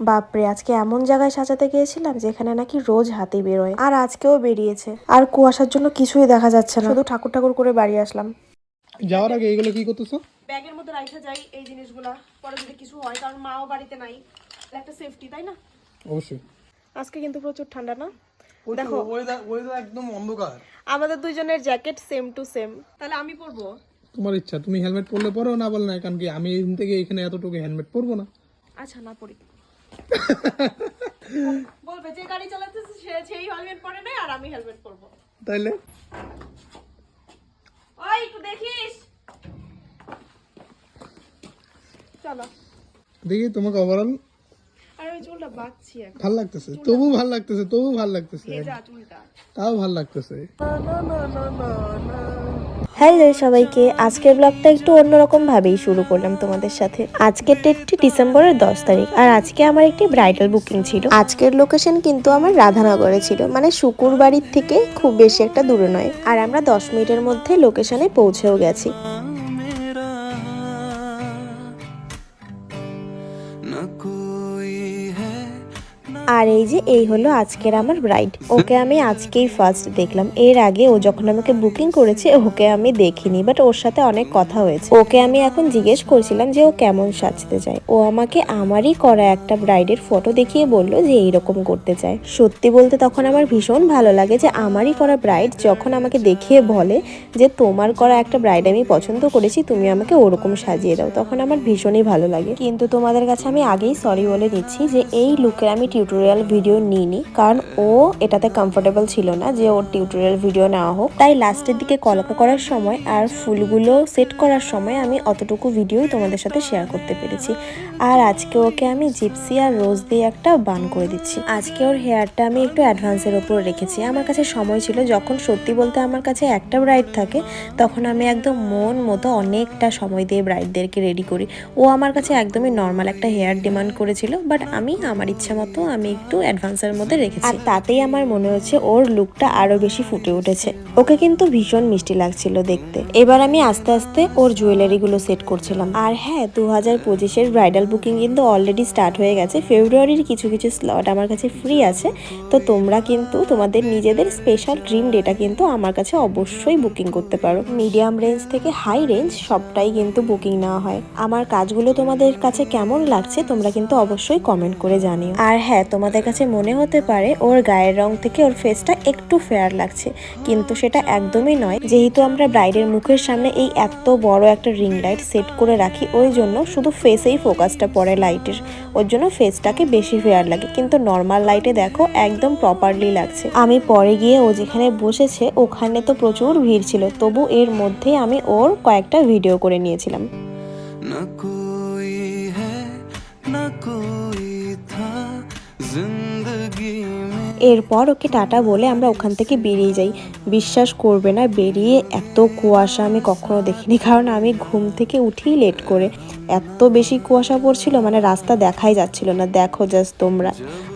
বাপরে আজকে এমন জায়গায় সাজাতে গিয়েছিলাম যেখানে নাকি রোজ হাতি বেরোয় আর আজকেও বেরিয়েছে। আর কুয়াশার জন্য কিছুই দেখা যাচ্ছে না। শুধু ঠাকুর ঠাকুর করে বাড়ি আসলাম। যাওয়ার আগে এইগুলো কি করতেছো? ব্যাগের মধ্যে রাখা যাই এই জিনিসগুলো। পরে যদি কিছু হয় কারণ মাও বাড়িতে নাই। একটা সেফটি তাই না? অবশ্যই। আজকে কিন্তু প্রচুর ঠান্ডা না? দেখো। ওয়েদার ওয়েদার একদম অন্ধকার। আমাদের দুইজনের জ্যাকেট সেম টু সেম তাহলে আমি পরবো? তোমার ইচ্ছা তুমি হেলমেট পরলে পরো না বল না কারণ কি আমি এখান থেকে এখানে এতটুকু হেলমেট পরবো না? আচ্ছা না পরি। বলবে যে গাড়ি চালাতেছে সে সেই হেলমেট পরে নাই আর আমি হেলমেট পরবো। তাইলে? ওই একটু দেখিস। চলো। দেখি তোমাকে ওভারঅল আর ওই চুলটা বাঁধছি এখন। ভালো লাগতেছে। তবু ভালো লাগতেছে তবু ভালো লাগতেছে। ভেজা চুলটা। তাও ভালো লাগতেছে। হ্যালো সবাইকে, আজকের ব্লগটা একটু অন্যরকম ভাবেই শুরু করলাম তোমাদের সাথে। আজকের ডেটটি ডিসেম্বরের দশ তারিখ, আর আজকে আমার একটি ব্রাইডাল বুকিং ছিল। আজকের লোকেশন কিন্তু আমার রাধানগরে ছিল মানে শুকুর বাড়ির থেকে খুব বেশি একটা দূরে নয়। আর আমরা দশ মিনিটের মধ্যে লোকেশনে পৌঁছেও গেছি। আর এই যে, এই হলো আজকের আমার ব্রাইড ওকে আমি আজকেই ফার্স্ট দেখলাম। এর আগে ও যখন আমাকে বুকিং করেছে, ওকে আমি দেখিনি বাট ওর সাথে অনেক কথা হয়েছে। ওকে আমি এখন জিজ্ঞেস করছিলাম যে ও কেমন সাজতে চায় ও আমাকে আমারই করা একটা ব্রাইডের ফটো দেখিয়ে বলল যে এইরকম করতে চায়। সত্যি বলতে তখন আমার ভীষণ ভালো লাগে যে আমারই করা ব্রাইড যখন আমাকে দেখিয়ে বলে যে তোমার করা একটা ব্রাইড আমি পছন্দ করেছি, তুমি আমাকে ওরকম সাজিয়ে দাও। তখন আমার ভীষণই ভালো লাগে। কিন্তু তোমাদের কাছে আমি আগেই সরি বলে দিচ্ছি যে এই লুকের আমি টিউটোরিয়াল ভিডিও নিইনি, কারণ ও এটাতে কমফোর্টেবল ছিল না যে ওর টিউটোরিয়াল ভিডিও নেওয়া হোক। তাই লাস্টের দিকে কলকা করার সময় আর ফুলগুলো সেট করার সময় আমি অতটুকু ভিডিওই তোমাদের সাথে শেয়ার করতে পেরেছি। আর আজকে ওকে আমি জিপসি আর রোজ দিয়ে একটা বান করে দিচ্ছি। আজকে ওর হেয়ারটা আমি একটু অ্যাডভান্সের ওপর রেখেছি। আমার কাছে সময় ছিল, যখন সত্যি বলতে আমার কাছে একটা ব্রাইড থাকে, তখন আমি একদম মন মতো অনেকটা সময় দিয়ে ব্রাইডদেরকে রেডি করি। ও আমার কাছে একদমই নর্মাল একটা হেয়ার ডিমান্ড করেছিল বাট আমি, আমার ইচ্ছা মতো আমি একটু অ্যাডভান্সের মধ্যে রেখেছি। আর তাতেই আমার মনে হচ্ছে ওর লুকটা আরও বেশি ফুটে উঠেছে। ওকে কিন্তু ভীষণ মিষ্টি লাগছিল দেখতে। এবার আমি আস্তে আস্তে ওর জুয়েলারি গুলো সেট করছিলাম। আর হ্যাঁ দু হাজার পঁচিশের ব্রাইডাল বুকিং কিন্তু অলরেডি স্টার্ট হয়ে গেছে। ফেব্রুয়ারির কিছু কিছু স্লট আমার কাছে ফ্রি আছে। তো তোমরা কিন্তু তোমাদের নিজেদের স্পেশাল ড্রিম ডেটা কিন্তু আমার কাছে অবশ্যই বুকিং করতে পারো। মিডিয়াম রেঞ্জ থেকে হাই রেঞ্জ সবটাই কিন্তু বুকিং নেওয়া হয়। আমার কাজগুলো তোমাদের কাছে কেমন লাগছে তোমরা কিন্তু অবশ্যই কমেন্ট করে জানিও। আর হ্যাঁ তোমাদের কাছে মনে হতে পারে ওর গায়ের রং থেকে ওর ফেসটা একটু ফেয়ার লাগছে। কিন্তু সেটা একদমই নয়। যেহেতু আমরা ব্রাইডের মুখের সামনে এই এত বড় একটা রিং লাইট সেট করে রাখি, ওই জন্য শুধু ফেসেই ফোকাসটা পড়ে লাইটের ওর জন্য ফেসটাকে বেশি ফেয়ার লাগে। কিন্তু নর্মাল লাইটে দেখো একদম প্রপারলি লাগছে। আমি পরে গিয়ে ও যেখানে বসেছে, ওখানে তো প্রচুর ভিড় ছিল। তবু এর মধ্যেই আমি ওর কয়েকটা ভিডিও করে নিয়েছিলাম। এরপর ওকে টাটা বলে আমরা ওখান থেকে বেরিয়ে যাই। বিশ্বাস করবে না বেরিয়ে এত কুয়াশা আমি কখনো দেখিনি কারণ আমি ঘুম থেকে উঠি লেট করে। এত বেশি কুয়াশা পড়ছিল মানে রাস্তা দেখাই যাচ্ছিল না। দেখো জাস্ট তোমরা।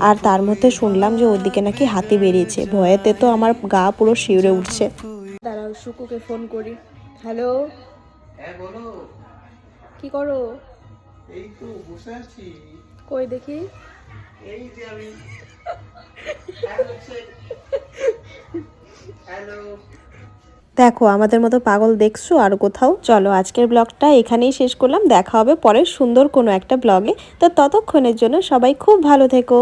আর তার মধ্যে শুনলাম যে ওদিকে নাকি হাতি বেরিয়েছে। ভয়েতে তো আমার গা পুরো শিউরে উঠছে। দাঁড়াও শুকুকে ফোন করি। হ্যালো কি করো? এই তো বসে আছি। কই দেখি? এই যে আমি দেখো, আমাদের মতো পাগল দেখছ? আর কোথাও? চলো, আজকের ব্লগটা এখানেই শেষ করলাম। দেখা হবে পরের সুন্দর কোনো একটা ব্লগে। তো ততক্ষণের জন্য সবাই খুব ভালো থেকো।